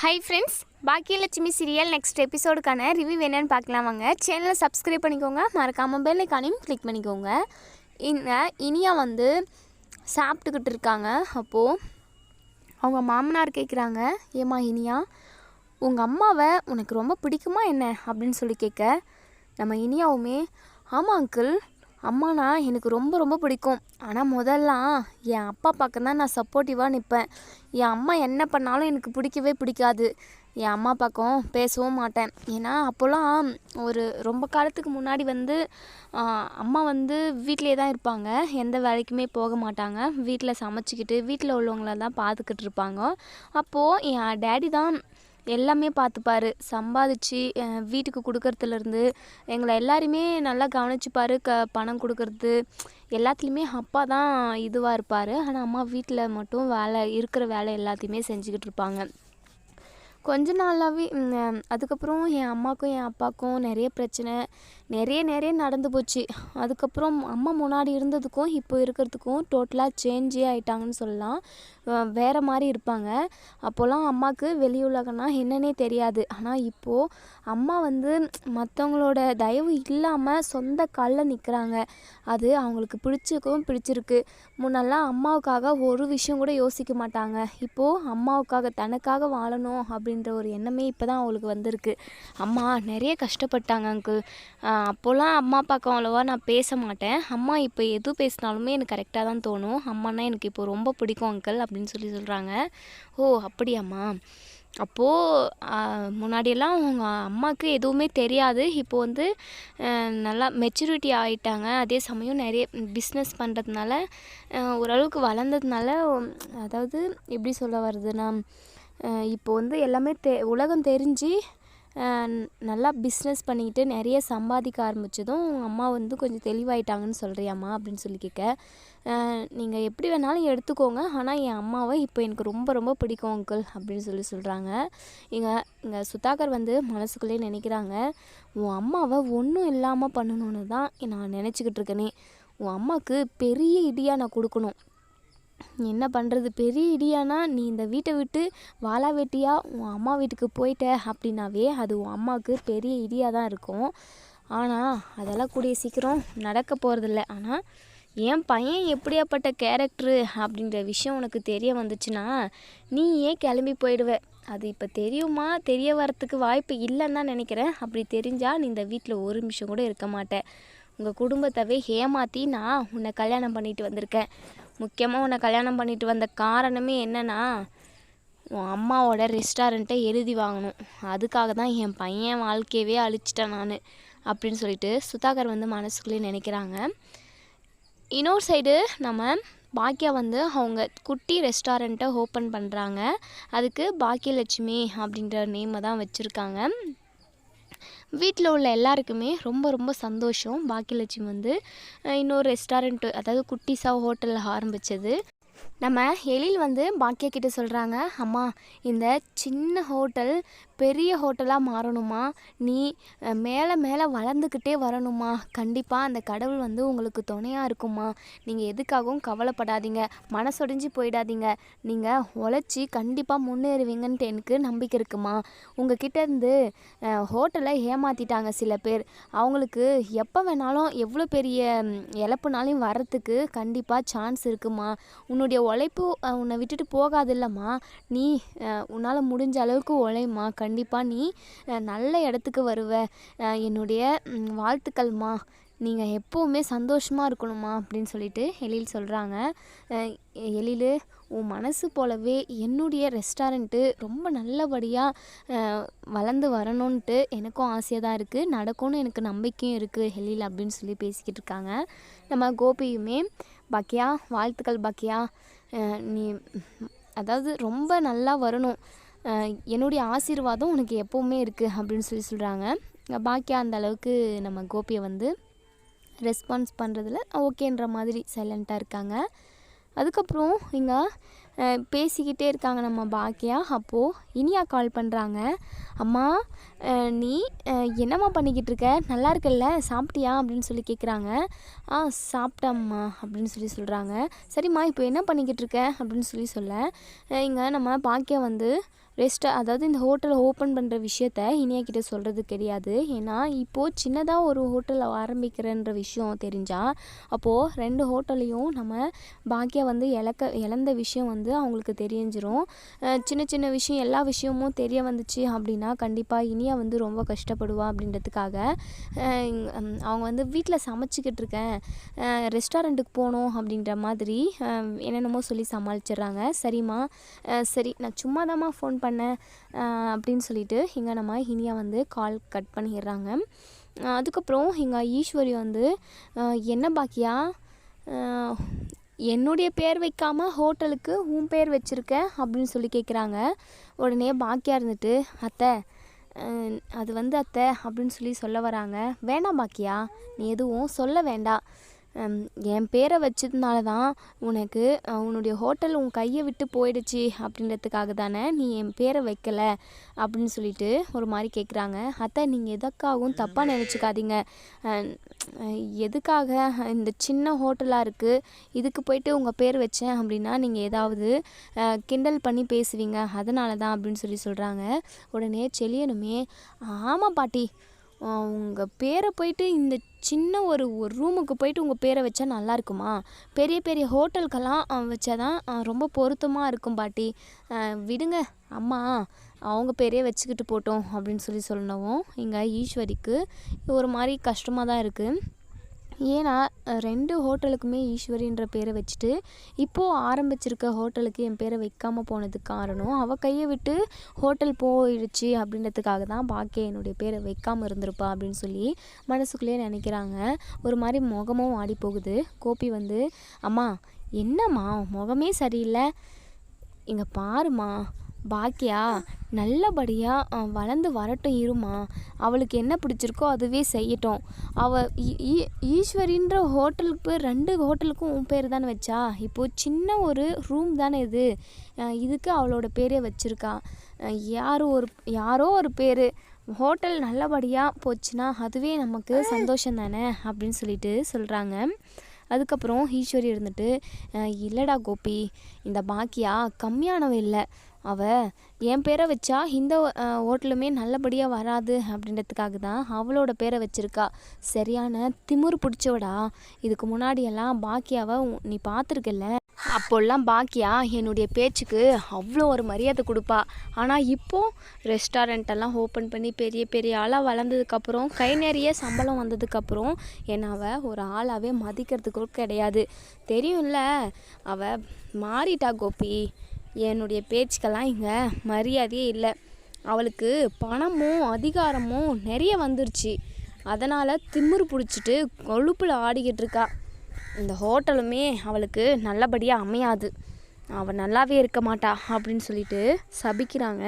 Hi friends Baakiyalakshmi serial next எபிசோடுக்கான review என்னென்னு பார்க்கலாம் வாங்க. சேனலை சப்ஸ்கிரைப் பண்ணிக்கோங்க. மறக்காமல் பெல் ஐக்கானையும் கிளிக் பண்ணிக்கோங்க. இந்த இனியா வந்து சாப்பிட்டுக்கிட்டு இருக்காங்க. அப்போது அவங்க மாமனார் கேட்குறாங்க ஏம்மா இனியா உங்கள் அம்மாவை உனக்கு ரொம்ப பிடிக்குமா என்ன? அப்படின்னு சொல்லி கேட்க நம்ம இனியாவுமே ஆமாம் அங்கிள் அம்மானா எனக்கு ரொம்ப ரொம்ப பிடிக்கும். ஆனால் முதல்லாம் என் அப்பா பக்கம் தான் நான் சப்போர்ட்டிவாக நிற்பேன் என் அம்மா என்ன பண்ணாலும் எனக்கு பிடிக்கவே பிடிக்காது. என் அம்மா பக்கம் பேசவும் மாட்டேன். ஏன்னா அப்போல்லாம் ஒரு ரொம்ப காலத்துக்கு முன்னாடி வந்து அம்மா வந்து வீட்டிலே தான் இருப்பாங்க. எந்த வேலைக்குமே போக மாட்டாங்க. வீட்டில் சமைச்சிக்கிட்டு வீட்டில் உள்ளவங்கள தான் பார்த்துக்கிட்டு இருப்பாங்க. அப்போது என் டேடி தான் எல்லாமே பார்த்துப்பாரு. சம்பாதிச்சு வீட்டுக்கு கொடுக்கறதுலேருந்து எங்களை எல்லாரையுமே நல்லா கவனிச்சுப்பார். க பணம் கொடுக்கறது. எல்லாத்துலேயுமே அப்பா தான் இதுவாக இருப்பார். ஆனால் அம்மா வீட்டில் மட்டும் வேலை இருக்கிற வேலை எல்லாத்தையுமே செஞ்சுக்கிட்டு இருப்பாங்க. கொஞ்ச நாளாகவே அதுக்கப்புறம் என் அம்மாக்கும் என் அப்பாவுக்கும் நிறைய பிரச்சனை. நிறைய நிறைய நடந்து போச்சு. அதுக்கப்புறம் அம்மா முன்னாடி இருந்ததுக்கும் இப்போ இருக்கிறதுக்கும் டோட்டலாக சேஞ்சே ஆயிட்டாங்கன்னு சொல்லலாம். வேறு மாதிரி இருப்பாங்க. அப்போல்லாம் அம்மாவுக்கு வெளி உலகம்னா என்னன்னே தெரியாது. ஆனால் இப்போது அம்மா வந்து மற்றவங்களோட தயவு இல்லாமல் சொந்த காலில் நிற்கிறாங்க அது அவங்களுக்கு பிடிச்சிருக்கவும் பிடிச்சிருக்கு. முன்னெல்லாம் அம்மாவுக்காக ஒரு விஷயம் கூட யோசிக்க மாட்டாங்க. இப்போது அம்மாவுக்காக தனக்காக வாழணும் அப்படின்ற ஒரு எண்ணமே இப்போ தான் அவங்களுக்கு வந்திருக்கு. அம்மா நிறைய கஷ்டப்பட்டாங்க அங்கிள் அப்போல்லாம் அம்மா அப்பாவுக்கு அவ்வளோவா நான் பேச மாட்டேன். அம்மா இப்போ எது பேசினாலுமே எனக்கு கரெக்டாக தான் தோணும். அம்மானா எனக்கு இப்போ ரொம்ப பிடிக்கும் அங்கிள் அப்படின்னு சொல்லி சொல்கிறாங்க ஓ அப்படியாம்மா? அப்போது முன்னாடியெல்லாம் அவங்க அம்மாவுக்கு எதுவுமே தெரியாது. இப்போ வந்து நல்லா மெச்சூரிட்டி ஆகிட்டாங்க அதே சமயம் நிறைய பிஸ்னஸ் பண்ணுறதுனால ஓரளவுக்கு வளர்ந்ததுனால அதாவது எப்படி சொல்ல வருதுன்னா இப்போ வந்து எல்லாமே தெ உலகம் தெரிஞ்சு நல்லா பிஸ்னஸ் பண்ணிக்கிட்டு நிறைய சம்பாதிக்க ஆரம்பித்ததும் அம்மா வந்து கொஞ்சம் தெளிவாயிட்டாங்கன்னு சொல்கிறியாம்மா அப்படின்னு சொல்லி கேட்க நீங்கள் எப்படி வேணாலும் எடுத்துக்கோங்க. ஆனால் என் அம்மாவை இப்போ எனக்கு ரொம்ப ரொம்ப பிடிக்கும் அங்கிள் அப்படின்னு சொல்லி சொல்கிறாங்க இங்கே இங்கே சுதாகர் வந்து மனசுக்குள்ளேயே நினைக்கிறாங்க உன் அம்மாவை ஒன்றும் இல்லாமல் பண்ணணும்னு தான் நான் நினச்சிக்கிட்டு இருக்கேனே. உன் அம்மாவுக்கு பெரிய இடியாக நான் கொடுக்கணும். என்ன பண்ணுறது பெரிய இடியானா நீ இந்த வீட்டை விட்டு வாழா வெட்டியாக உன் அம்மா வீட்டுக்கு போயிட்ட அப்படின்னாவே அது உன் அம்மாவுக்கு பெரிய இடியாக தான் இருக்கும். ஆனால் அதெல்லாம் கூடிய சீக்கிரம் நடக்க போகிறதில்ல ஆனால் என் பையன் எப்படியாப்பட்ட கேரக்டரு அப்படின்ற விஷயம் உனக்கு தெரிய வந்துச்சுன்னா நீ ஏன் கிளம்பி போயிடுவ? அது இப்போ தெரியுமா? தெரிய வரத்துக்கு வாய்ப்பு இல்லைன்னு தான் நினைக்கிறேன். அப்படி தெரிஞ்சால் நீ இந்த வீட்டில் ஒரு நிமிஷம் கூட இருக்க மாட்டேன் உங்கள் குடும்பத்தவே ஏமாற்றி நான் உன்னை கல்யாணம் பண்ணிட்டு வந்திருக்கேன். முக்கியமாக உன்னை கல்யாணம் பண்ணிட்டு வந்த காரணமே என்னென்னா உன் அம்மாவோட ரெஸ்டாரண்ட்டை எழுதி வாங்கணும். அதுக்காக தான் என் பையன் வாழ்க்கையவே அழிச்சிட்டேன் நான் அப்படின்னு சொல்லிட்டு சுதாகர் வந்து மனசுக்குள்ளே நினைக்கிறாங்க. இன்னொரு சைடு நம்ம பாக்கியா வந்து அவங்க குட்டி ரெஸ்டாரண்ட்டை ஓப்பன் பண்ணுறாங்க அதுக்கு பாக்கியலட்சுமி அப்படின்ற நேமை தான் வச்சுருக்காங்க. வீட்டில் உள்ள எல்லாருக்குமே ரொம்ப ரொம்ப சந்தோஷம். பாக்கியலட்சுமி வந்து இன்னொரு ரெஸ்டாரண்ட்டு அதாவது குட்டிஸாக ஹோட்டலில் ஆரம்பித்தது நம்ம எழில் வந்து பாக்கியா கிட்ட சொல்கிறாங்க அம்மா இந்த சின்ன ஹோட்டல் பெரிய ஹோட்டலாக மாறணுமா? நீ மேலே மேலே வளர்ந்துக்கிட்டே வரணுமா? கண்டிப்பாக அந்த கடவுள் வந்து உங்களுக்கு துணையாக இருக்குமா? நீங்கள் எதுக்காகவும் கவலைப்படாதீங்க. மனசொடிஞ்சு போயிடாதீங்க. நீங்கள் உழைச்சி கண்டிப்பாக முன்னேறுவீங்கன்ட்டு எனக்கு நம்பிக்கை இருக்குமா? உங்கள் கிட்டேருந்து ஹோட்டலை ஏமாற்றிட்டாங்க சில பேர். அவங்களுக்கு எப்போ வேணாலும் எவ்வளோ பெரிய இழப்புனாலையும் வர்றதுக்கு கண்டிப்பாக சான்ஸ் இருக்குமா? உன்னுடைய உழைப்பு உன்னை விட்டுட்டு போகாது இல்லைம்மா நீ உன்னால் முடிஞ்ச அளவுக்கு உழைம்மா. கண்டிப்பாக நீ நல்ல இடத்துக்கு வருவ. என்னுடைய வாழ்த்துக்கள்மா. நீங்கள் எப்போவுமே சந்தோஷமாக இருக்கணுமா? அப்படின்னு சொல்லிட்டு எழில் சொல்கிறாங்க எழில் உன் மனசு போலவே என்னுடைய ரெஸ்டாரண்ட்டு ரொம்ப நல்லபடியாக வளர்ந்து வரணுன்ட்டு எனக்கும் ஆசையாக தான் இருக்குது நடக்கும்னு எனக்கு நம்பிக்கையும் இருக்குது எழில் அப்படின்னு சொல்லி பேசிக்கிட்டு இருக்காங்க. நம்ம கோபியுமே பாக்கியா வாழ்த்துக்கள் பாக்கியா. நீ அதாவது ரொம்ப நல்லா வரணும். என்னுடைய ஆசீர்வாதம் உனக்கு எப்போவுமே இருக்குது அப்படின்னு சொல்லி சொல்கிறாங்க பாக்கியா அந்த அளவுக்கு நம்ம கோபியை வந்து ரெஸ்பான்ஸ் பண்ணுறதுல ஓகேன்ற மாதிரி சைலண்ட்டாக இருக்காங்க. அதுக்கப்புறம் இங்கே பேசிக்கிட்டே இருக்காங்க நம்ம பாக்கியா. அப்போது இனியா கால் பண்ணுறாங்க அம்மா நீ என்னம்மா பண்ணிக்கிட்டு இருக்க? நல்லா இருக்குல்ல? சாப்பிட்டியா? அப்படின்னு சொல்லி கேட்குறாங்க ஆ சாப்பிட்டம்மா அப்படின்னு சொல்லி சொல்கிறாங்க சரிம்மா இப்போ என்ன பண்ணிக்கிட்டு இருக்க? அப்படின்னு சொல்லி சொல்ல. இங்கே நம்ம பாக்கியா வந்து ரெஸ்ட்டாக அதாவது இந்த ஹோட்டலை ஓப்பன் பண்ணுற விஷயத்த இனியாக்கிட்ட சொல்கிறது கிடையாது. ஏன்னா இப்போது சின்னதாக ஒரு ஹோட்டலை ஆரம்பிக்கிறேன்ற விஷயம் தெரிஞ்சால் அப்போது ரெண்டு ஹோட்டலையும் நம்ம பாக்கியா வந்து இழக்க இழந்த விஷயம் வந்து அவங்களுக்கு தெரிஞ்சிரும். சின்ன சின்ன விஷயம் எல்லா விஷயமும் தெரிய வந்துச்சு அப்படின்னா கண்டிப்பாக இனியா வந்து ரொம்ப கஷ்டப்படுவா அப்படின்றதுக்காக அவங்க வந்து வீட்டில் சமைச்சிக்கிட்டு இருக்கேன். ரெஸ்டாரண்ட்டுக்கு போகணும் அப்படின்ற மாதிரி என்னென்னமோ சொல்லி சமாளிச்சிடுறாங்க. சரிம்மா சரி நான் சும்மா ஃபோன் பண்ணேன் அப்படின்னு சொல்லிட்டு இங்கே நம்ம இனியா வந்து கால் கட் பண்ணிடுறாங்க. அதுக்கப்புறம் இங்கே ஈஸ்வரி வந்து என்ன பாக்கியா? என்னுடைய பேர் வைக்காமல் ஹோட்டலுக்கு உன் பேர் வச்சிருக்க? அப்படின்னு சொல்லி கேட்குறாங்க உடனே பாக்கியா இருந்துட்டு அத்தை அது வந்து அத்தை அப்படின்னு சொல்லி சொல்ல வராங்க. வேண்டாம் பாக்கியா நீ எதுவும் சொல்ல வேண்டாம். என் பேரை வச்சதுனால தான் உனக்கு உன்னுடைய ஹோட்டல் உன் கையை விட்டு போயிடுச்சு அப்படின்றதுக்காக தானே நீ என் பேரை வைக்கல அப்படின்னு சொல்லிட்டு ஒரு மாதிரி கேட்குறாங்க அத்தை நீங்கள் எதுக்காகவும் தப்பாக நினச்சிக்காதீங்க. எதுக்காக இந்த சின்ன ஹோட்டலாக இருக்குது இதுக்கு போயிட்டு உங்கள் பேர் வச்சேன் அப்படின்னா நீங்கள் ஏதாவது கிண்டல் பண்ணி பேசுவீங்க. அதனால தான் அப்படின்னு சொல்லி சொல்கிறாங்க உடனே செலியனுமே ஆமாம் பாட்டி உங்கள் பேரை போயிட்டு இந்த சின்ன ஒரு ஒரு ரூமுக்கு போயிட்டு உங்கள் பேரை வச்சா நல்லா இருக்குமா? பெரிய பெரிய ஹோட்டலுக்கெல்லாம் வச்சா தான் ரொம்ப பொருத்தமாக இருக்கும் பாட்டி. விடுங்க அம்மா அவங்க பேரே வச்சுக்கிட்டு போட்டோம் அப்படின்னு சொல்லி சொல்லவும் இங்கே ஈஸ்வரிக்கு. ஒரு மாதிரி கஷ்டமாக தான் இருக்குது ஏன்னா ரெண்டு ஹோட்டலுக்குமே ஈஸ்வரின்ற பேரை வச்சுட்டு இப்போது ஆரம்பிச்சிருக்க ஹோட்டலுக்கு என் பேரை வைக்காமல் போனதுக்கு காரணம் அவள் கையை விட்டு ஹோட்டல் போயிடுச்சு அப்படின்றதுக்காக தான் பாக்கிய என்னுடைய பேரை வைக்காமல் இருந்திருப்பா அப்படின்னு சொல்லி மனசுக்குள்ளேயே நினைக்கிறாங்க. ஒரு மாதிரி முகமும் ஆடி போகுது கோபி வந்து அம்மா என்னம்மா? முகமே சரியில்லை. இங்கே பாருமா பாக்கியா நல்லபடியாக வளர்ந்து வரட்டும் இருமா. அவளுக்கு என்ன பிடிச்சிருக்கோ அதுவே செய்யட்டும். அவள் ஈஸ்வரின்ற ஹோட்டலுக்கு போய் ரெண்டு ஹோட்டலுக்கும் உன் பேர் தானே வச்சா? இப்போது சின்ன ஒரு ரூம் தானே இது. இதுக்கு அவளோட பேரே வச்சுருக்கா. யார் ஒரு யாரோ ஒரு பேர். ஹோட்டல் நல்லபடியாக போச்சுன்னா அதுவே நமக்கு சந்தோஷம் தானே அப்படின்னு சொல்லிட்டு சொல்கிறாங்க அதுக்கப்புறம் ஈஸ்வரி இருந்துட்டு இல்லைடா கோபி இந்த பாக்கியா கம்மியானவ இல்லை. அவள் என் பேரை வச்சா இந்த ஓட்டலுமே ஹோட்டலுமே நல்லபடியாக வராது அப்படின்றதுக்காக தான் அவளோட பேரை வச்சுருக்கா. சரியான திமிரு பிடிச்சவடா. இதுக்கு முன்னாடியெல்லாம் பாக்கியாவை உ- நீ பார்த்துருக்கல அப்போல்லாம் பாக்கியா என்னுடைய பேச்சுக்கு அவ்வளோ ஒரு மரியாதை கொடுப்பா. ஆனால் இப்போ ரெஸ்டாரண்ட்டெல்லாம் ஓப்பன் பண்ணி பெரிய பெரிய ஆளாக வளர்ந்ததுக்கப்புறம் கை நிறைய சம்பளம் வந்ததுக்கப்புறம் என்னை அவள் ஒரு ஆளாகவே மதிக்கிறதுக்கு கிடையாது. தெரியும்ல அவள் மாறிட்டா கோபி. என்னுடைய பேச்சுக்கெல்லாம் இங்கே மரியாதையே இல்லை. அவளுக்கு பணமும் அதிகாரமும் நிறைய வந்துருச்சு. அதனால் திமிரு பிடிச்சிட்டு கொழுப்பில் ஆடிக்கிட்டு இருக்கா. இந்த ஹோட்டலுமே அவளுக்கு நல்லபடியாக அமையாது. அவள் நல்லாவே இருக்க மாட்டா அப்படின்னு சொல்லிட்டு சபிக்கிறாங்க.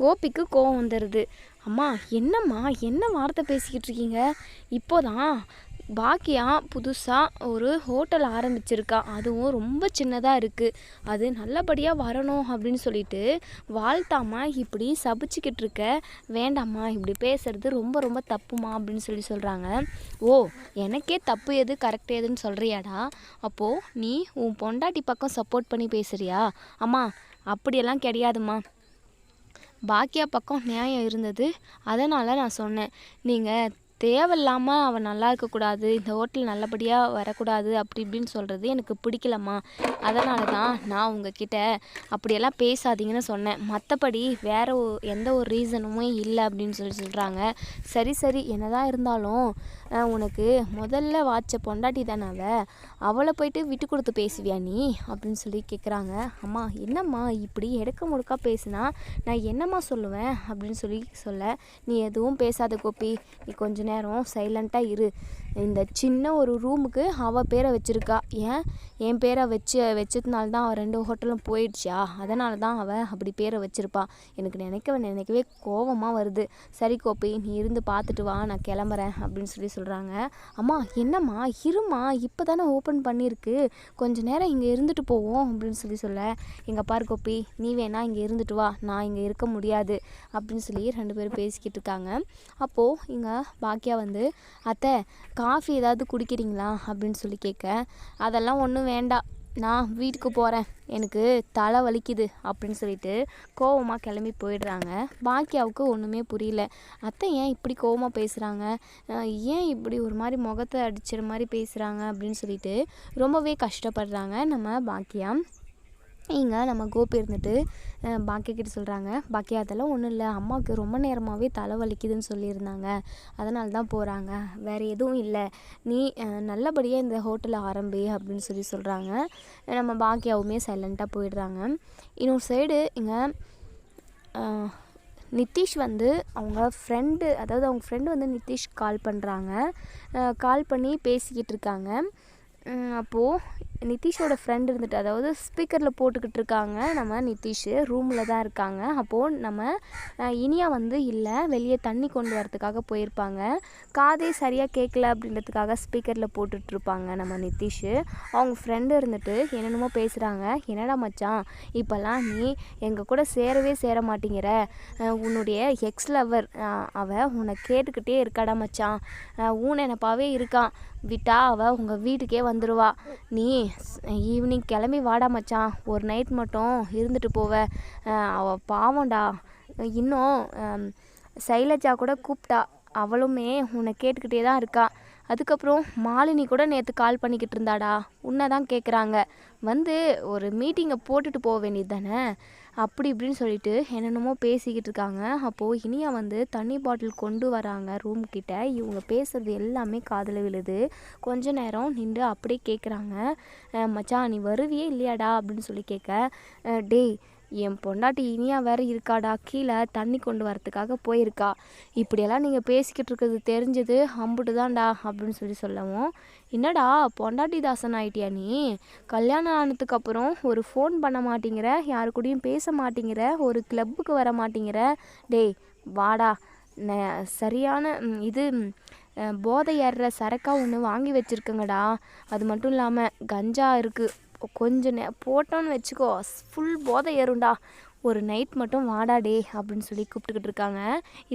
கோபிக்கு கோவம் வந்துடுது அம்மா என்னம்மா என்ன வார்த்தை பேசிக்கிட்டு இருக்கீங்க? இப்போதான் பாக்கியா புதுசாக ஒரு ஹோட்டல் ஆரம்பிச்சிருக்கா. அதுவும் ரொம்ப சின்னதாக இருக்குது அது நல்லபடியாக வரணும் அப்படின்னு சொல்லிட்டு வாழ்த்தாமா இப்படி சபிச்சுக்கிட்டு இருக்க. வேண்டாம்மா இப்படி பேசுறது ரொம்ப ரொம்ப தப்புமா அப்படின்னு சொல்லி சொல்கிறாங்க ஓ எனக்கே தப்பு எது கரெக்ட் எதுன்னு சொல்கிறியாடா அப்போது நீ உன் பொண்டாட்டி பக்கம் சப்போர்ட் பண்ணி பேசுறியா? அம்மா அப்படியெல்லாம் கிடையாதும்மா. பாக்கியா பக்கம் நியாயம் இருந்தது. அதனால் நான் சொன்னேன். நீங்கள் தேவையில்லாமல் அவன் நல்லா இருக்கக்கூடாது இந்த ஹோட்டல் நல்லபடியாக வரக்கூடாது அப்படி இப்படின்னு சொல்கிறது எனக்கு பிடிக்கலம்மா. அதனால தான் நான் உங்ககிட்ட அப்படியெல்லாம் பேசாதீங்கன்னு சொன்னேன். மற்றபடி வேறு எந்த ஒரு ரீசனுமே இல்லை அப்படின்னு சொல்லி சொல்கிறாங்க சரி சரி என்னதான் இருந்தாலும் உனக்கு முதல்ல வாட்ச பொண்டாட்டி தானே அவள் அவளை போயிட்டு விட்டு கொடுத்து பேசுவியா நீ? அப்படின்னு சொல்லி கேட்குறாங்க அம்மா என்னம்மா இப்படி எடுக்க முடுக்கா பேசுனா நான் என்னம்மா சொல்லுவேன்? அப்படின்னு சொல்லி சொல்ல நீ எதுவும் பேசாத கோபி. நீ கொஞ்ச நேரம் சைலண்ட்டாக இரு. இந்த சின்ன ஒரு ரூமுக்கு அவள் பேரை வச்சுருக்கா. ஏன்? என் பேரை வச்சு வச்சதுனால தான் அவள் ரெண்டு ஹோட்டலும் போயிடுச்சா? அதனால தான் அவள் அப்படி பேரை வச்சுருப்பா. எனக்கு நினைக்க நினைக்கவே கோவமாக வருது. சரி கோபி நீ இருந்து பார்த்துட்டு வா நான் கிளம்புறேன் அப்படின்னு சொல்லி சொல்கிறாங்க அம்மா என்னம்மா? இருமா இப்போ தானே ஓப்பன் பண்ணியிருக்கு கொஞ்ச நேரம் இங்கே இருந்துட்டு போவோம் அப்படின்னு சொல்லி சொல்ல. எங்கள் பாரு கோப்பி நீ வேணா இங்கே இருந்துட்டு வா. நான் இங்கே இருக்க முடியாது அப்படின்னு சொல்லி ரெண்டு பேரும் பேசிக்கிட்டு இருக்காங்க. அப்போது இங்கே பாக்கியா வந்து அத்தை காஃபி ஏதாவது குடிக்கிறீங்களா? அப்படின்னு சொல்லி கேட்க. அதெல்லாம் ஒன்றும் வேண்டாம். நான் வீட்டுக்கு போகிறேன் எனக்கு தலை வலிக்குது அப்படின்னு சொல்லிட்டு கோவமாக கிளம்பி போயிடுறாங்க. பாக்கியாவுக்கு ஒன்றுமே புரியல. அத்தை ஏன் இப்படி கோவமாக பேசுகிறாங்க ஏன் இப்படி ஒரு மாதிரி முகத்தை அடிச்சிற மாதிரி பேசுகிறாங்க அப்படின்னு சொல்லிட்டு ரொம்பவே கஷ்டப்படுறாங்க நம்ம பாக்கியா இங்கே நம்ம கோபி இருந்துட்டு அஹ், கிட்ட சொல்கிறாங்க பாக்கியா அதெல்லாம் ஒன்றும் இல்லை. அம்மாவுக்கு ரொம்ப நேரமாகவே தலை வலிக்குதுன்னு சொல்லியிருந்தாங்க. அதனால தான் போகிறாங்க வேறு எதுவும் இல்லை. நீ நல்லபடியாக இந்த ஹோட்டலை ஆரம்பி அப்படின்னு சொல்லி சொல்கிறாங்க நம்ம பாக்கியாவுமே சைலண்ட்டாக போயிடுறாங்க. இன்னொரு சைடு இங்கே நிதிஷ் வந்து அவங்க ஃப்ரெண்டு அதாவது அவங்க ஃப்ரெண்டு வந்து நிதிஷ் கால் பண்ணுறாங்க கால் பண்ணி பேசிக்கிட்டு இருக்காங்க. அப்போது நிதிஷோட ஃப்ரெண்ட் இருந்துட்டு அதாவது ஸ்பீக்கரில் போட்டுக்கிட்டு இருக்காங்க. நம்ம நிதிஷ் ரூமில் தான் இருக்காங்க. அப்போது நம்ம இனியா வந்து இல்லை வெளியே தண்ணி கொண்டு வரதுக்காக போயிருப்பாங்க. காதே சரியாக கேட்கல அப்படின்றதுக்காக ஸ்பீக்கரில் போட்டுட்ருப்பாங்க நம்ம நிதிஷ். அவங்க ஃப்ரெண்டு இருந்துட்டு என்னென்னமோ பேசுகிறாங்க என்னடா மச்சான் இப்போல்லாம் நீ எங்கள் கூட சேரவே சேர மாட்டேங்கிற. உன்னுடைய எக்ஸ் லவர் அவள் உன்னை கேட்டுக்கிட்டே இருக்காடா மச்சான். ஊன் நினப்பாவே இருக்கான். விட்டா அவள் உங்கள் வீட்டுக்கே வந்துடுவா நீ ஈவினிங் கிளம்பி வாடா மச்சான். ஒரு நைட் மட்டும் இருந்துட்டு போவ. அவ பாவம்டா. இன்னும் சைலஜா கூட கூப்பிட்டா அவளுமே உன்னை கேட்டுக்கிட்டே தான் இருக்கா. அதுக்கப்புறம் மாலினி கூட நேற்று கால் பண்ணிக்கிட்டு இருந்தாடா. உன்னை தான் கேட்குறாங்க வந்து ஒரு மீட்டிங்கை போட்டுட்டு போக வேண்டியது தானே? அப்படி இப்படின்னு சொல்லிட்டு என்னென்னமோ பேசிக்கிட்டு இருக்காங்க. அப்போது இனியா வந்து தண்ணி பாட்டில் கொண்டு வராங்க ரூம் கிட்ட. இவங்க பேசுறது எல்லாமே காதில் விழுது. கொஞ்ச நேரம் நின்று அப்படியே கேட்குறாங்க மச்சான் நீ வருவியே இல்லையாடா? அப்படின்னு சொல்லி கேட்க. டேய் என் பொண்டாட்டி இனியா வேற இருக்காடா. கீழே தண்ணி கொண்டு வரத்துக்காக போயிருக்கா. இப்படியெல்லாம் நீங்கள் பேசிக்கிட்டு இருக்கிறது தெரிஞ்சது அம்புட்டு தான்டா அப்படின்னு சொல்லி சொல்லவும் என்னடா பொண்டாட்டி தாசன் ஆயிட்டியா நீ? கல்யாணம் ஆனதுக்கு அப்புறம் ஒரு ஃபோன் பண்ண மாட்டேங்கிற யாரு கூடயும் பேச மாட்டேங்கிற ஒரு கிளப்புக்கு வர மாட்டேங்கிற? டேய் வாடா. ந- சரியான இது போதை ஏறுற சரக்கா ஒன்று வாங்கி வச்சுருக்கங்கடா. அது மட்டும் இல்லாமல் கஞ்சா இருக்குது கொஞ்சம் நே போட்டோன்னு வச்சுக்கோ. ஃபுல் போதை ஏறும்டா. ஒரு நைட் மட்டும் வாடா டே அப்படின்னு சொல்லி கூப்பிட்டுக்கிட்டு இருக்காங்க.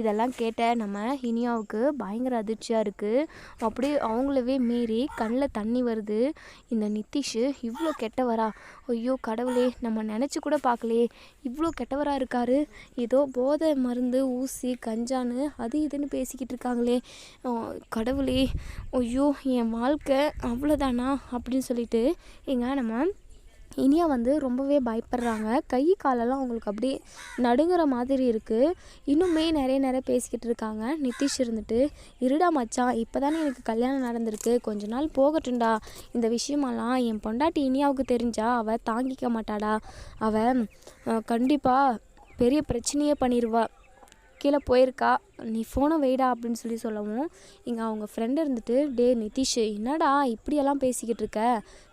இதெல்லாம் கேட்ட நம்ம இனியாவுக்கு பயங்கர அதிர்ச்சியாக இருக்குது அப்படியே அவங்களவே மீறி கண்ணில் தண்ணி வருது. இந்த நிதிஷ் இவ்வளோ கெட்டவரா? ஐயோ கடவுளே நம்ம நினச்சி கூட பார்க்கலையே. இவ்வளோ கெட்டவராக இருக்காரு. ஏதோ போதை மருந்து ஊசி கஞ்சான்னு அது இதுன்னு பேசிக்கிட்டு இருக்காங்களே. கடவுளே ஐயோ என் வாழ்க்கை அவ்வளோதானா அப்படின்னு சொல்லிட்டு எங்கள் நம்ம இனியா வந்து ரொம்பவே பயப்படுறாங்க. கை காலெல்லாம் அவங்களுக்கு அப்படியே நடுங்குற மாதிரி இருக்குது இன்னுமே நிறைய நிறைய பேசிக்கிட்டு இருக்காங்க. நிதிஷ் இருந்துட்டு இருடா மச்சான் இப்போ தானே எனக்கு கல்யாணம் நடந்திருக்கு. கொஞ்ச நாள் போகட்டும்டா. இந்த விஷயமெல்லாம் என் பொண்டாட்டி இனியாவுக்கு தெரிஞ்சா அவள் தாங்கிக்க மாட்டாடா. அவள் கண்டிப்பாக பெரிய பிரச்சனையே பண்ணிடுவா கீழே போயிருக்கா நீ ஃபோனை வைடா அப்படின்னு சொல்லி சொல்லவும் இங்கே அவங்க ஃப்ரெண்டு இருந்துட்டு டே நிதிஷ் என்னடா இப்படியெல்லாம் பேசிக்கிட்டு இருக்க?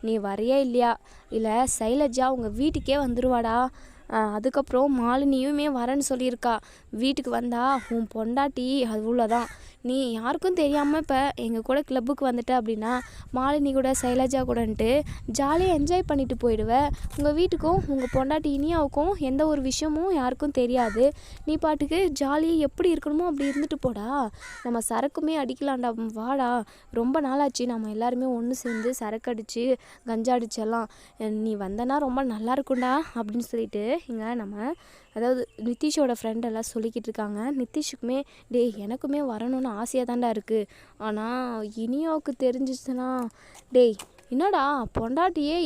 நீ வரையே இல்லையா? இல்லை சைலஜா உங்கள் வீட்டுக்கே வந்துருவாடா? அதுக்கப்புறம் மாலினியுமே வரேன்னு சொல்லியிருக்கா. வீட்டுக்கு வந்தா உன் பொண்டாட்டி அவ்வளோதான். நீ யாருக்கும் தெரியாமல் இப்போ எங்கள் கூட கிளப்புக்கு வந்துட்ட அப்படின்னா மாலினி கூட சைலஜா கூடன்ட்டு ஜாலியாக என்ஜாய் பண்ணிட்டு போயிடுவேன் உங்கள் வீட்டுக்கும் உங்கள் பொண்டாட்டி இனியாவுக்கும் எந்த ஒரு விஷயமும் யாருக்கும் தெரியாது. நீ பாட்டுக்கு ஜாலியாக எப்படி இருக்கணுமோ அப்படி இருந்துட்டு போடா. நம்ம சரக்குமே அடிக்கலாம்டா. வாடா. ரொம்ப நாளாச்சு. நம்ம எல்லாருமே ஒன்று சேர்ந்து சரக்கு அடித்து கஞ்சா அடிச்செல்லாம் நீ வந்தனா ரொம்ப நல்லா இருக்கும்டா அப்படின்னு சொல்லிட்டு இங்கே நம்ம அதாவது நிதிஷோட ஃப்ரெண்ட் எல்லாம் சொல்லிக்கிட்டு இருக்காங்க. நிதிஷுக்குமே டேய் எனக்குமே வரணும்னு ஆசையாக தான்டா இருக்குது ஆனால் இனியாவுக்கு தெரிஞ்சிச்சுன்னா டேய் என்னடா பொண்டாட்டியே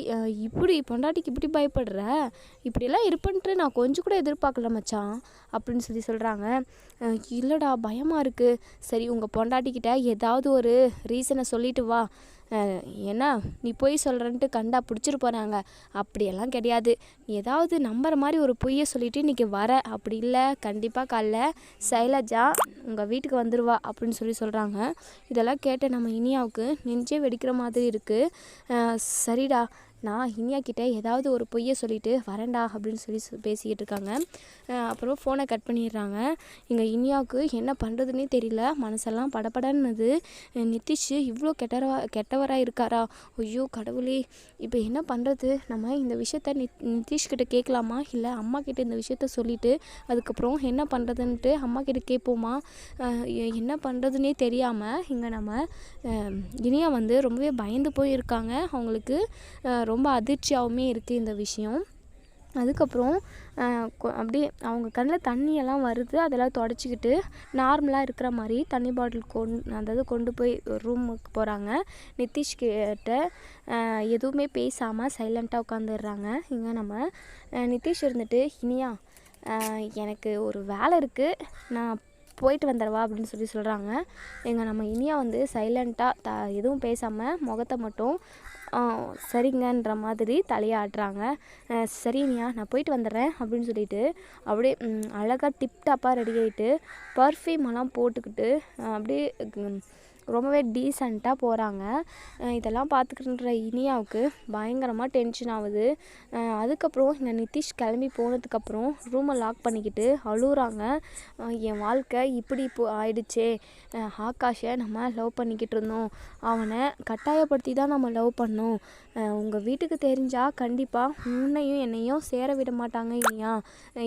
இப்படி பொண்டாட்டிக்கு இப்படி பயப்படுற? இப்படியெல்லாம் இருப்பன்ட்டு நான் கொஞ்சம் கூட எதிர்பார்க்கல மச்சான் அப்படின்னு சொல்லி சொல்கிறாங்க இல்லைடா பயமாக இருக்குது சரி உங்கள் பொண்டாட்டிக்கிட்ட ஏதாவது ஒரு ரீசனை சொல்லிட்டு வா. ஏன்னா நீ பொய் சொல்கிறன்ட்டு கண்டா பிடிச்சிட்டு போகிறாங்க அப்படியெல்லாம் கிடையாது. ஏதாவது நம்புற மாதிரி ஒரு பொய்யை சொல்லிட்டு இன்றைக்கி வர. அப்படி இல்லை. கண்டிப்பாக காலைல சைலஜா உங்கள் வீட்டுக்கு வந்துடுவா அப்படின்னு சொல்லி சொல்கிறாங்க இதெல்லாம் கேட்ட நம்ம இனியாவுக்கு நெஞ்சே வெடிக்கிற மாதிரி இருக்குது சரிடா. நான் இனியா கிட்டே ஏதாவது ஒரு பொய்யை சொல்லிட்டு வரண்டா அப்படின்னு சொல்லி பேசிக்கிட்டு இருக்காங்க. அப்புறம் ஃபோனை கட் பண்ணிடுறாங்க. இங்கே இனியாவுக்கு என்ன பண்ணுறதுனே தெரியல. மனசெல்லாம் படபடன்னுது. நிதிஷ் இவ்வளோ கெட்டவா கெட்டவராக இருக்காரா? ஐயோ கடவுளே. இப்போ என்ன பண்ணுறது நம்ம இந்த விஷயத்த நித் நிதிஷ் கேட்கலாமா இல்லை அம்மா கிட்ட இந்த விஷயத்த சொல்லிவிட்டு அதுக்கப்புறம் என்ன பண்ணுறதுன்ட்டு அம்மா கிட்ட கேட்போமா என்ன பண்ணுறதுனே தெரியாமல் இங்கே நம்ம இனியா வந்து ரொம்பவே பயந்து போயிருக்காங்க. அவங்களுக்கு ரொம்ப அதிர்ச்சியாகவுமே இருக்குது இந்த விஷயம். அதுக்கப்புறம் அப்படியே அவங்க கண்ணில் தண்ணியெல்லாம் வருது அதெல்லாம் தொடச்சிக்கிட்டு நார்மலாக இருக்கிற மாதிரி தண்ணி பாட்டில் கொண் அதாவது கொண்டு போய் ரூமுக்கு போகிறாங்க நிதிஷ் கிட்ட எதுவுமே பேசாமல் சைலண்ட்டாக உட்காந்துடுறாங்க இங்கே நம்ம நிதிஷ் இருந்துட்டு இனியா எனக்கு ஒரு வேலை இருக்குது நான் போயிட்டு வந்துடவா? அப்படின்னு சொல்லி சொல்கிறாங்க எங்கள் நம்ம இனியா வந்து சைலண்ட்டாக த எதுவும் பேசாமல் முகத்தை மட்டும் சரிங்கன்ற மாதிரி தலையாட்டுறாங்க. சரி நான் போயிட்டு வந்துடுறேன் அப்படின்னு சொல்லிட்டு அப்படியே அழகாக டிப்டாப்பாக ரெடி ஆகிட்டு பர்ஃப்யூம் எல்லாம் போட்டுக்கிட்டு அப்படியே ரொம்பவே டீசெண்டாக போகிறாங்க இதெல்லாம் பார்த்துக்கின்ற இனியாவுக்கு பயங்கரமாக டென்ஷன் ஆகுது. அதுக்கப்புறம் இங்கே நிதிஷ் கிளம்பி போனதுக்கப்புறம் ரூமை லாக் பண்ணிக்கிட்டு அழுகுறாங்க என் வாழ்க்கை இப்படி இப்போ ஆயிடுச்சே. ஆகாஷை நம்ம லவ் பண்ணிக்கிட்டு இருந்தோம். அவனை கட்டாயப்படுத்தி தான் நம்ம லவ் பண்ணோம். உங்கள் வீட்டுக்கு தெரிஞ்சால் கண்டிப்பாக உன்னையும் என்னையும் சேர விட மாட்டாங்க இனியா.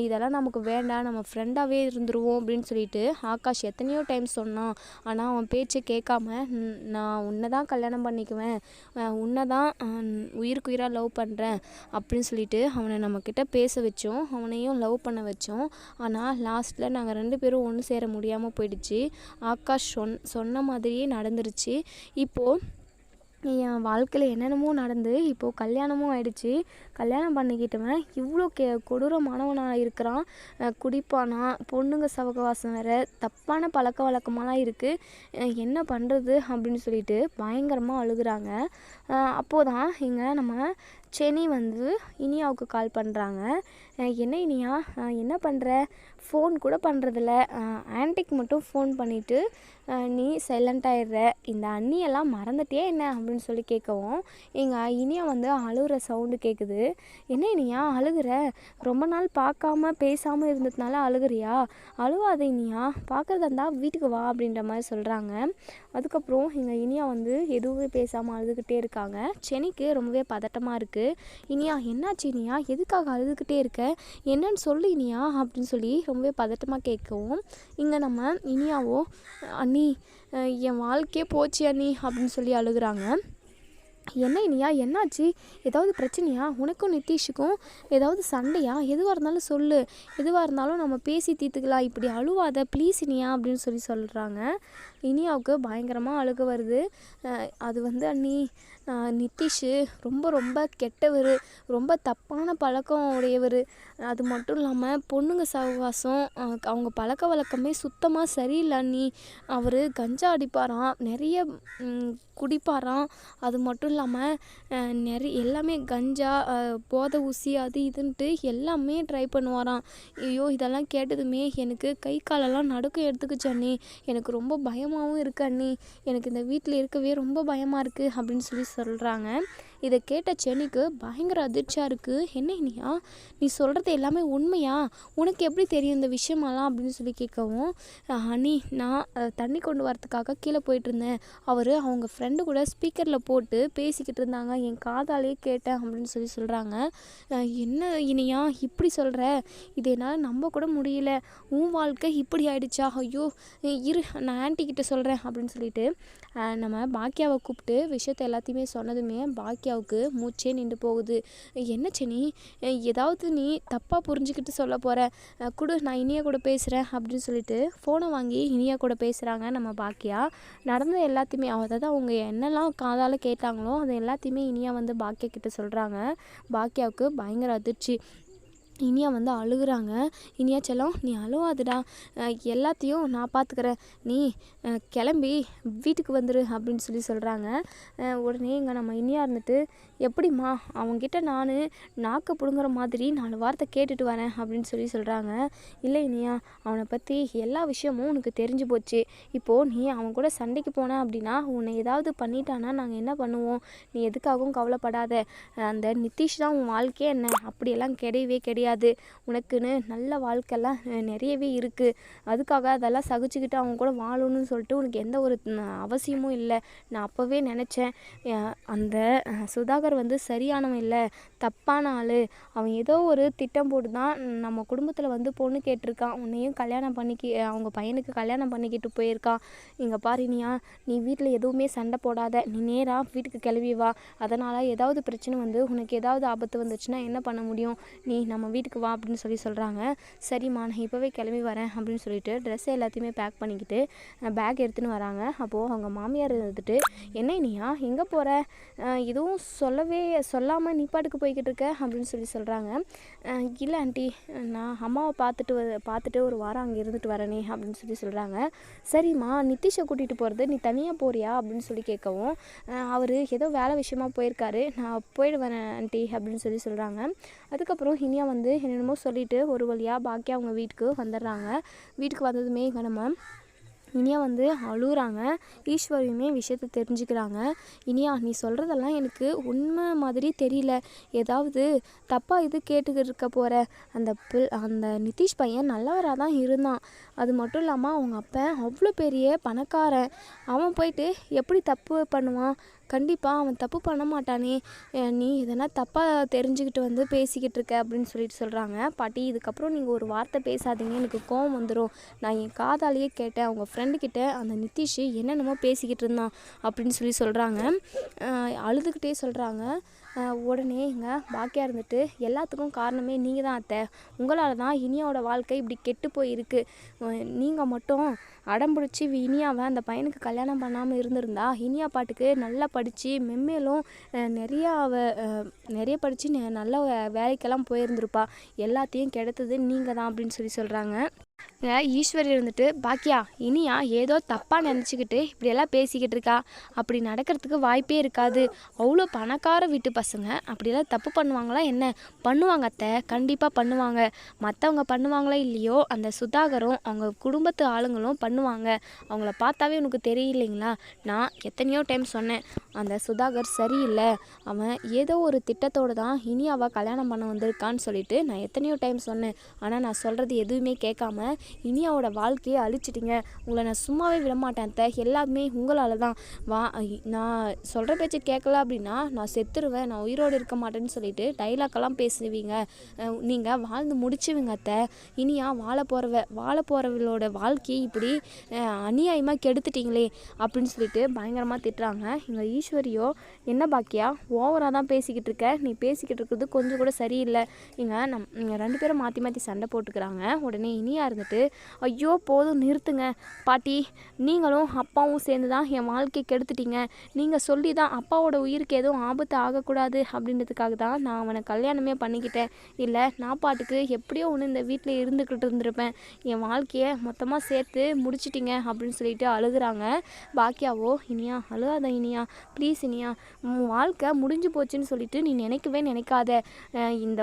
இதெல்லாம் நமக்கு வேண்டாம். நம்ம ஃப்ரெண்டாகவே இருந்துருவோம் அப்படின்னு சொல்லிட்டு ஆகாஷ் எத்தனையோ டைம் சொன்னான். ஆனால் அவன் பேச்சை கேட்க பார்க்காம நான் உன்னை தான் கல்யாணம் பண்ணிக்குவேன். உன்னை தான் உயிருக்கு உயிராக லவ் பண்ணுறேன் அப்படின்னு சொல்லிட்டு அவனை நம்மக்கிட்ட பேச வச்சோம். அவனையும் லவ் பண்ண வச்சோம். ஆனால் லாஸ்ட்டில் நாங்கள் ரெண்டு பேரும் ஒன்று சேர முடியாமல் போயிடுச்சு. ஆகாஷ் சொன் சொன்ன மாதிரியே நடந்துருச்சு. இப்போது என் வாழ்க்கையில் என்னென்னமோ நடந்து இப்போது கல்யாணமும் ஆயிடுச்சு. கல்யாணம் பண்ணிக்கிட்டவன் இவ்வளோ கே கொடூரமானவனாக இருக்கிறான். குடிப்பானா? பொண்ணுங்க சவகவாசம் வேறு தப்பான பழக்க வழக்கமாலாம் இருக்குது என்ன பண்ணுறது அப்படின்னு சொல்லிட்டு பயங்கரமாக அழுகுறாங்க. அப்போது தான் இங்கே நம்ம செனி வந்து இனியாவுக்கு கால் பண்ணுறாங்க என்ன இனியா? என்ன பண்ணுற ஃபோன் கூட பண்ணுறதில்ல ஆன்டிக் மட்டும் ஃபோன் பண்ணிவிட்டு நீ சைலண்ட்டாகிடுற இந்த அண்ணியெல்லாம் மறந்துட்டியே என்ன அப்படின்னு சொல்லி கேட்கவும் எங்கள் இனியா வந்து அழுகிற சவுண்டு கேட்குது என்ன இனியா அழுகிற? ரொம்ப நாள் பார்க்காம பேசாமல் இருந்ததுனால அழுகிறியா? அழுவாத இனியா பார்க்குறதா இருந்தால் வீட்டுக்கு வா அப்படின்ற மாதிரி சொல்கிறாங்க அதுக்கப்புறம் எங்கள் இனியா வந்து எதுவுமே பேசாமல் அழுதுகிட்டே இருக்காங்க. செனிக்கு ரொம்பவே பதட்டமாக இருக்குது இனியா என்னாச்சு இனியா? எதுக்காக அழுதுகிட்டே இருக்க? என்னன்னு சொல்லு இனியா அப்படின்னு சொல்லி ரொம்பவே பதட்டமாக கேட்கவும் இங்கே நம்ம இனியாவோ அண்ணி என் வாழ்க்கையே போச்சு அண்ணி அப்படின்னு சொல்லி அழுகுறாங்க. என்ன இனியா என்னாச்சு? ஏதாவது பிரச்சனையா? உனக்கும் நிதிஷுக்கும் ஏதாவது சண்டையா? எதுவாக இருந்தாலும் சொல்லு. எதுவாக இருந்தாலும் நம்ம பேசி தீர்த்துக்கலாம். இப்படி அழுவாத ப்ளீஸ் இனியா அப்படின்னு சொல்லி சொல்கிறாங்க இனியாவுக்கு பயங்கரமாக அழுக வருது. அது வந்து அண்ணி நிதிஷு ரொம்ப ரொம்ப கெட்டவர். ரொம்ப தப்பான பழக்கம் உடையவர். அது மட்டும் இல்லாமல் பொண்ணுங்க சகவாசம் அவங்க பழக்க வழக்கமே சுத்தமாக சரியில்லை நீ அவர் கஞ்சா அடிப்பாராம் நிறைய குடிப்பாராம். அது மட்டும் இல்லாமல் நிறைய எல்லாமே கஞ்சா போதை ஊசி அது இதுன்ட்டு எல்லாமே ட்ரை பண்ணுவாராம். ஐயோ இதெல்லாம் கேட்டதுமே எனக்கு கை காலெல்லாம் நடுக்க எடுத்துக்கிச்சண்ணி எனக்கு ரொம்ப பயமாகவும் இருக்கு அண்ணி. எனக்கு இந்த வீட்டில் இருக்கவே ரொம்ப பயமாக இருக்குது அப்படின்னு சொல்லி சொல்கிறாங்க இதை கேட்ட சென்னிக்கு பயங்கர அதிர்ச்சியாக இருக்குது என்ன இனியா? நீ சொல்கிறது எல்லாமே உண்மையா? உனக்கு எப்படி தெரியும் இந்த விஷயமெல்லாம் அப்படின்னு சொல்லி கேட்கவும் ஹனி நான் தண்ணி கொண்டு வரத்துக்காக கீழே போயிட்டுருந்தேன் அவர் அவங்க ஃப்ரெண்டு கூட ஸ்பீக்கரில் போட்டு பேசிக்கிட்டு இருந்தாங்க. என் காதாலே கேட்டேன் அப்படின்னு சொல்லி சொல்கிறாங்க என்ன இனியா? இப்படி சொல்கிற இது என்னால் நம்ப கூட முடியல. உன் வாழ்க்கை இப்படி ஆயிடுச்சா? ஐயோ இரு நான் ஆன்ட்டிக்கிட்ட சொல்கிறேன் அப்படின்னு சொல்லிட்டு நம்ம பாக்கியாவை கூப்பிட்டு விஷயத்த எல்லாத்தையுமே சொன்னதுமே பாக்கியா ஆதித்யாவுக்கு மூச்சே நின்று போகுது. என்ன செனி ஏதாவது நீ தப்பாக புரிஞ்சுக்கிட்டு சொல்ல போகிற கொடு நான் இனியா கூட பேசுகிறேன் அப்படின்னு சொல்லிட்டு ஃபோனை வாங்கி இனியா கூட பேசுகிறாங்க நம்ம பாக்கியா. நடந்த எல்லாத்தையுமே அதாவது அவங்க என்னெல்லாம் காதால் கேட்டாங்களோ அது எல்லாத்தையுமே இனியா வந்து பாக்கியா கிட்ட சொல்கிறாங்க பாக்கியாவுக்கு பயங்கர அதிர்ச்சி. இனியா வந்து அழுகுறாங்க. இனியா செல்லம் நீ அழுவாதுடா. எல்லாத்தையும் நான் பார்த்துக்கிறேன் நீ கிளம்பி வீட்டுக்கு வந்துடு அப்படின்னு சொல்லி சொல்கிறாங்க உடனே இங்கே நம்ம இனியா இருந்துட்டு எப்படிம்மா அவங்ககிட்ட நான் நாக்கை பிடுங்குற மாதிரி நாலு வார்த்தை கேட்டுட்டு வரேன் அப்படின்னு சொல்லி சொல்கிறாங்க இல்லை இனியா அவனை பற்றி எல்லா விஷயமும் உனக்கு தெரிஞ்சு போச்சு. இப்போது நீ அவன் கூட சண்டைக்கு போன அப்படின்னா உன்னை ஏதாவது பண்ணிட்டானா நாங்கள் என்ன பண்ணுவோம்? நீ எதுக்காகவும் கவலைப்படாத. அந்த நிதிஷ் தான் உன் வாழ்க்கையே என்ன? அப்படியெல்லாம் கிடையவே கிடையாது. கிடையாது உனக்குன்னு நல்ல வாழ்க்கைலாம் நிறையவே இருக்குது அதுக்காக அதெல்லாம் சகிச்சுக்கிட்டு அவங்க கூட வாழணும்னு சொல்லிட்டு உனக்கு எந்த ஒரு அவசியமும் இல்லை. நான் அப்போவே நினச்சேன். அந்த சுதாகர் வந்து சரியானவன் இல்லை. தப்பான ஆள். அவன் ஏதோ ஒரு திட்டம் போட்டு தான் நம்ம குடும்பத்தில் வந்து பொண்ணு கேட்டிருக்கான். உன்னையும் கல்யாணம் பண்ணிக்கி அவங்க பையனுக்கு கல்யாணம் பண்ணிக்கிட்டு போயிருக்கான். இங்கே பாரினியா நீ வீட்டில் எதுவுமே சண்டை போடாத. நீ நேராக வீட்டுக்கு கிளம்பி வா. அதனால் ஏதாவது பிரச்சனை வந்து உனக்கு ஏதாவது ஆபத்து வந்துச்சுன்னா என்ன பண்ண முடியும்? நீ நம்ம வீட்டுக்கு வா அப்படின்னு சொல்லி சொல்கிறாங்க சரிம்மா நான் இப்போவே கிளம்பி வரேன் அப்படின்னு சொல்லிட்டு ட்ரெஸ் எல்லாத்தையுமே பேக் பண்ணிக்கிட்டு பேக் எடுத்துன்னு வராங்க. அப்போது அவங்க மாமியார் இருந்துட்டு என்ன இனியா எங்கே போகிற எதுவும் சொல்லவே சொல்லாமல் நீ பாட்டுக்கு போய்கிட்டு இருக்க? அப்படின்னு சொல்லி சொல்கிறாங்க இல்லை ஆண்டி நான் அம்மாவை பார்த்துட்டு வ- பார்த்துட்டு ஒரு வாரம் அங்கே இருந்துட்டு வரேனே அப்படின்னு சொல்லி சொல்கிறாங்க சரிம்மா நிதிஷை கூட்டிகிட்டு போகிறது நீ தனியாக போறியா? அப்படின்னு சொல்லி கேட்கவும் அவர் ஏதோ வேலை விஷயமா போயிருக்காரு. நான் போயிடுவேன் ஆண்டி அப்படின்னு சொல்லி சொல்கிறாங்க அதுக்கப்புறம் இனியா வந்து என்னென்னமோ சொல்லிட்டு ஒரு வழியாக பாக்கி அவங்க வீட்டுக்கு வந்துடுறாங்க. வீட்டுக்கு வந்ததுமே இங்கே நம்ம இனியா வந்து அழுகுறாங்க ஈஸ்வரியுமே விஷயத்தை தெரிஞ்சுக்கிறாங்க. இனியா நீ சொல்கிறதெல்லாம் எனக்கு உண்மை மாதிரி தெரியல. ஏதாவது தப்பாக இது கேட்டுக்கிட்டு இருக்க போகிற அந்த புல் அந்த நிதிஷ் பையன் நல்லவராக தான் இருந்தான். அது மட்டும் இல்லாமல் அவங்க அப்பன் அவ்வளோ பெரிய பணக்காரன். அவன் போயிட்டு எப்படி தப்பு பண்ணுவான்? கண்டிப்பாக அவன் தப்பு பண்ண மாட்டானே. நீ எதனா தப்பாக தெரிஞ்சுக்கிட்டு வந்து பேசிக்கிட்டு இருக்க அப்படின்னு சொல்லிட்டு சொல்கிறாங்க பாட்டி இதுக்கப்புறம் நீங்கள் ஒரு வார்த்தை பேசாதீங்க. எனக்கு கோவம் வந்துடும் நான் என் காதாலேயே கேட்டேன். அவங்க ஃப்ரெண்டுக்கிட்ட அந்த நிதிஷ் என்னென்னமோ பேசிக்கிட்டு இருந்தான் அப்படின்னு சொல்லி சொல்கிறாங்க அழுதுகிட்டே சொல்கிறாங்க உடனே எங்கள் பாக்கியா இருந்துட்டு எல்லாத்துக்கும் காரணமே நீங்கள் தான் அத்தை. உங்களால் தான் இனியாவோட வாழ்க்கை இப்படி கெட்டு போயிருக்கு. நீங்கள் மட்டும் அடம் பிடிச்சி இனியாவை அந்த பையனுக்கு கல்யாணம் பண்ணாமல் இருந்திருந்தா இனியா பாட்டுக்கு நல்லா படித்து மென்மேலும் நிறையா அவ நிறைய படித்து நல்ல வேலைக்கெல்லாம் போயிருந்திருப்பா. எல்லாத்தையும் கெடுத்தது நீங்கள் தான் அப்படின்னு சொல்லி சொல்கிறாங்க ஈஸ்வரி இருந்துட்டு பாக்கியா இனியா ஏதோ தப்பாக நினச்சிக்கிட்டு இப்படியெல்லாம் பேசிக்கிட்டு இருக்கா. அப்படி நடக்கிறதுக்கு வாய்ப்பே இருக்காது. அவ்வளோ பணக்கார வீட்டு பசங்க. அப்படியெல்லாம் தப்பு பண்ணுவாங்களா என்ன? பண்ணுவாங்க அத்தை. கண்டிப்பாக பண்ணுவாங்க. மற்றவங்க பண்ணுவாங்களா இல்லையோ அந்த சுதாகரும் அவங்க குடும்பத்து ஆளுங்களும் பண்ணுவாங்க. அவங்கள பார்த்தாவே உனக்கு தெரியலைங்களா? நான் எத்தனையோ டைம் சொன்னேன். அந்த சுதாகர் சரியில்லை. அவன் ஏதோ ஒரு திட்டத்தோடு தான் இனியாவை கல்யாணம் பண்ண வந்திருக்கான்னு சொல்லிட்டு நான் எத்தனையோ டைம் சொன்னேன். ஆனால் நான் சொல்கிறது எதுவுமே கேட்காம இனியாவோட வாழ்க்கையை அழிச்சிட்டிங்க. உங்களை நான் சும்மாவே விட மாட்டேன் அத்தை. எல்லாமே உங்களால் தான். வா நான் சொல்கிற பேச்சு கேட்கல அப்படின்னா நான் செத்துருவேன். நான் உயிரோடு இருக்க மாட்டேன்னு சொல்லிட்டு டைலாக்கெல்லாம் பேசுவீங்க. நீங்கள் வாழ்ந்து முடிச்சுவிங்க அத்தை. இனியா வாழ போகிறவ வாழ போகிறவளோட வாழ்க்கையை இப்படி அநியாயமாக கெடுத்துட்டீங்களே அப்படின்னு சொல்லிட்டு பயங்கரமாக திட்டுறாங்க. இங்கே ஈஸ்வரியோ என்ன பாக்கியா? ஓவராக தான் பேசிக்கிட்டு இருக்க. நீ பேசிக்கிட்டு இருக்கிறது கொஞ்சம் கூட சரியில்லை. இங்கே நம் இங்க ரெண்டு பேரும் மாற்றி மாற்றி சண்டை போட்டுக்கிறாங்க. உடனே இனியா இருந்துட்டு ஐயோ போதும் நிறுத்துங்க. பாட்டி நீங்களும் அப்பாவும் சேர்ந்து தான் என் வாழ்க்கையை கெடுத்துட்டீங்க. நீங்கள் சொல்லி தான் அப்பாவோட உயிருக்கு எதுவும் ஆபத்து ஆகக்கூடாது அப்படின்றதுக்காக தான் நான் அவனை கல்யாணமே பண்ணிக்கிட்டேன். இல்லை நான் பாட்டுக்கு எப்படியோ ஒன்று இந்த வீட்டில் இருந்துக்கிட்டு இருந்திருப்பேன். என் வாழ்க்கையை மொத்தமாக சேர்த்து முடிச்சிட்டிங்க அப்படின்னு சொல்லிட்டு அழுகுறாங்க. பாக்கியாவோ இனியா அழுகாத இனியா ப்ளீஸ் இனியா உன் வாழ்க்கை முடிஞ்சு போச்சுன்னு சொல்லிட்டு நீ நினைக்கவே நினைக்காத. இந்த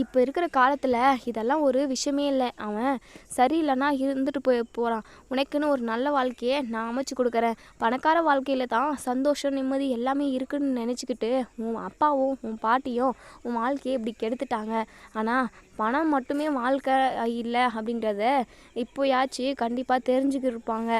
இப்போ இருக்கிற காலத்தில் இதெல்லாம் ஒரு விஷயமே இல்லை. அவன் சரியில்லைன்னா இருந்துட்டு போய் போகிறான் உனக்குன்னு ஒரு நல்ல வாழ்க்கையை நான் அமைச்சு கொடுக்குறேன். பணக்கார வாழ்க்கையில் தான் சந்தோஷம் நிம்மதி எல்லாமே இருக்குன்னு நினச்சிக்கிட்டு உன் அப்பாவும் உன் பாட்டியும் உன் வாழ்க்கையை இப்படி கெடுத்துட்டாங்க. ஆனால் பணம் மட்டுமே வாழ்க்கை இல்லை அப்படின்றத இப்போயாச்சு கண்டிப்பாக தெரிஞ்சுக்கிருப்பாங்க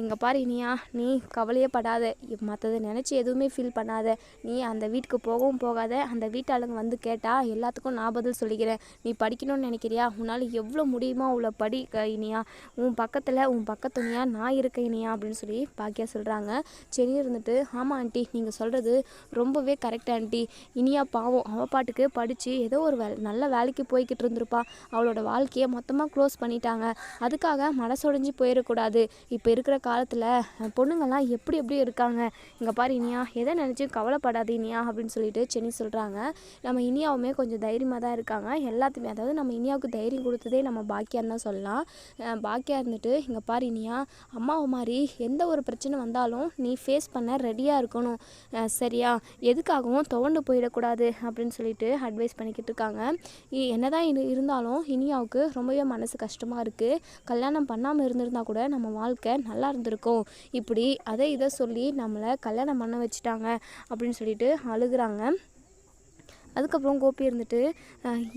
இங்கே பாரு இனியா நீ கவலையே படாத. மற்றதை நினச்சி எதுவுமே ஃபீல் பண்ணாத. நீ அந்த வீட்டுக்கு போகவும் போகாத. அந்த வீட்டாளுங்க வந்து கேட்டால் எல்லாத்துக்கும் நான் பதில் சொல்லிக்கிறேன் நீ படிக்கணும்னு நினைக்கிறியா? உன்னால் எவ்வளோ முடியுமோ அவ்வளோ படி இனியா. உன் பக்கத்தில் உன் பக்கத்துனியா நான் இருக்கேன் இனியா அப்படின்னு சொல்லி பாக்கியா சொல்கிறாங்க சரி இருந்துட்டு ஆமாம் ஆண்டி நீங்கள் சொல்கிறது ரொம்பவே கரெக்ட் ஆண்டி. இனியா பாவம் அவள் பாட்டுக்கு படித்து ஏதோ ஒரு வே நல்ல வேலைக்கு போய்கிட்டு இருந்திருப்பா. அவளோட வாழ்க்கையை மொத்தமாக க்ளோஸ் பண்ணிட்டாங்க. அதுக்காக மனசொடைஞ்சு போயிடக்கூடாது இப்போ இருக்கிற காலத்தில் பொண்ணுங்கள்லாம் எப்படி எப்படி இருக்காங்க? இங்கே பாரு இனியா எதை நினச்சி கவலைப்படாது இனியா அப்படின்னு சொல்லிட்டு சென்னி சொல்கிறாங்க நம்ம இனியாவுமே கொஞ்சம் தைரியமாக தான் இருக்காங்க. எல்லாத்துமே அதாவது நம்ம இனியாவுக்கு தைரியம் கொடுத்ததே நம்ம பாக்கியான்னு தான் சொல்லலாம். பாக்கியா இருந்துட்டு இங்கே பாரு இனியா அம்மாவை மாதிரி எந்த ஒரு பிரச்சனை வந்தாலும் நீ ஃபேஸ் பண்ண ரெடியாக இருக்கணும். சரியா? எதுக்காகவும் துவண்டு போயிடக்கூடாது அப்படின்னு சொல்லிட்டு அட்வைஸ் பண்ணிக்கிட்டு இருக்காங்க. இ- என்னதான் இருந்தாலும் இனியாவுக்கு ரொம்பவே மனசு கஷ்டமாக இருக்குது கல்யாணம் பண்ணாமல் இருந்திருந்தா கூட நம்ம வாழ்க்கை நல்லா இருந்திருக்கும். இப்படி அதை இதை சொல்லி நம்மளை கல்யாணம் பண்ண வச்சுட்டாங்க அப்படின்னு சொல்லிட்டு அழுகுறாங்க. அதுக்கப்புறம் கோபி இருந்துட்டு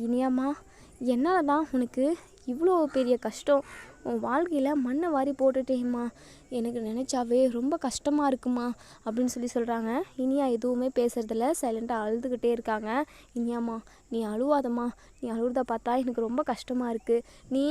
இனியாம்மா என்னால் தான் உனக்கு இவ்வளோ பெரிய கஷ்டம். உன் வாழ்க்கையில் மண்ணை வாரி போட்டுட்டேம்மா. எனக்கு நினச்சாவே ரொம்ப கஷ்டமாக இருக்குமா அப்படின்னு சொல்லி சொல்கிறாங்க இனியா எதுவுமே பேசுகிறதில்ல சைலண்ட்டாக அழுதுகிட்டே இருக்காங்க. இனியாம்மா நீ அழுவாதம்மா. நீ அழுகிறத பார்த்தா எனக்கு ரொம்ப கஷ்டமாக இருக்குது நீ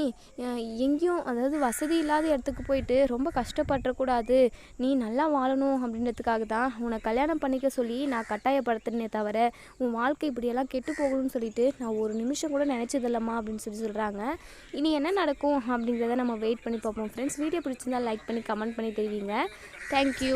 எங்கேயும் அதாவது வசதி இல்லாத இடத்துக்கு போயிட்டு ரொம்ப கஷ்டப்பட்டுறக்கூடாது. நீ நல்லா வாழணும் அப்படின்றதுக்காக தான் உன்னை கல்யாணம் பண்ணிக்க சொல்லி நான் கட்டாயப்படுத்தினே தவிர உன் வாழ்க்கை இப்படியெல்லாம் கெட்டு போகணும்னு சொல்லிட்டு நான் ஒரு நிமிஷம் கூட நினச்சதில்லம்மா அப்படின்னு சொல்லி சொல்கிறாங்க இனி என்ன நடக்கும் அப்படிங்கிறத நம்ம வெயிட் பண்ணி பார்ப்போம். ஃப்ரெண்ட்ஸ் வீடியோ பிடிச்சிருந்தா லைக் பண்ணி கமெண்ட் பண்ணி தெரிவிங்க. Thank you